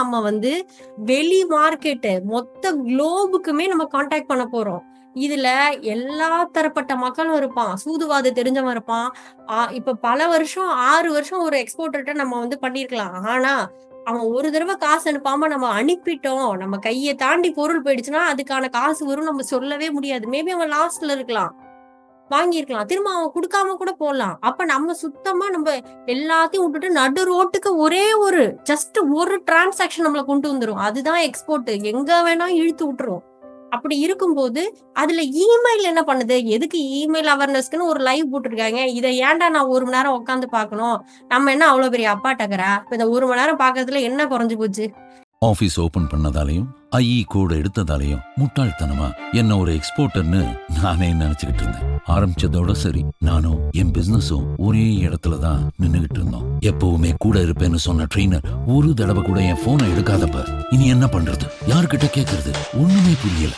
நம்ம வந்து வெளி மார்க்கெட்டு மொத்த குளோபுக்குமே நம்ம காண்டாக்ட் பண்ண போறோம். இதுல எல்லா தரப்பட்ட மக்களும் இருப்பான். சூதுவாது தெரிஞ்சவன் இருப்பான். இப்ப பல வருஷம் ஆறு வருஷம் ஒரு எக்ஸ்போர்ட்டர்கிட்ட நம்ம வந்து பண்ணிருக்கலாம். ஆனா அவன் ஒரு தடவை காசு அனுப்பாம நம்ம அனுப்பிட்டோம். நம்ம கையை தாண்டி பொருள் போயிடுச்சுன்னா அதுக்கான காசு வரும் நம்ம சொல்லவே முடியாது. மேபி அவன் லாஸ்ட்ல இருக்கலாம். வாங்கியிருக்கலாம். திரும்ப அவன் கொடுக்காம கூட போடலாம். அப்ப நம்ம சுத்தமா நம்ம எல்லாத்தையும் விட்டுட்டு நடு ரோட்டுக்கு ஒரே ஒரு ஜஸ்ட் ஒரு டிரான்சாக்ஷன் நம்மள கொண்டு வந்துரும். அதுதான் எக்ஸ்போர்ட் எங்க வேணா இழுத்து விட்டுரும். அப்படி இருக்கும்போது அதுல இமெயில் என்ன பண்ணுது? எதுக்கு இமெயில் அவேர்னஸ்க்குன்னு ஒரு லைவ் போட்டிருக்காங்க. இதை ஏன்டா நான் ஒரு மணி நேரம் உட்காந்து பார்க்கணும்? நம்ம என்ன அவ்வளவு பெரிய அப்பா டக்கரா இந்த ஒரு மணி நேரம் பாக்குறதுல என்ன குறைஞ்சு போச்சு? ஆஃபீஸ் ஓபன் பண்ணதாலையும் ஐஇ கோடு எடுத்ததாலையும் முட்டாள்தனமா என்ன ஒரு எக்ஸ்போர்ட்டர்னு நானே நினைச்சுக்கிட்டு இருந்தேன். ஆரம்பிச்சதோட சரி நானும் என் பிசினஸும் ஒரே இடத்துல தான் நின்னுகிட்டு இருந்தோம். எப்பவுமே கூட இருப்பேன்னு சொன்ன ட்ரெயினர் ஒரு தடவை கூட என் போனை எடுக்காதப்ப இனி என்ன பண்றது? யார்கிட்ட கேட்கறது ஒண்ணுமே புரியல.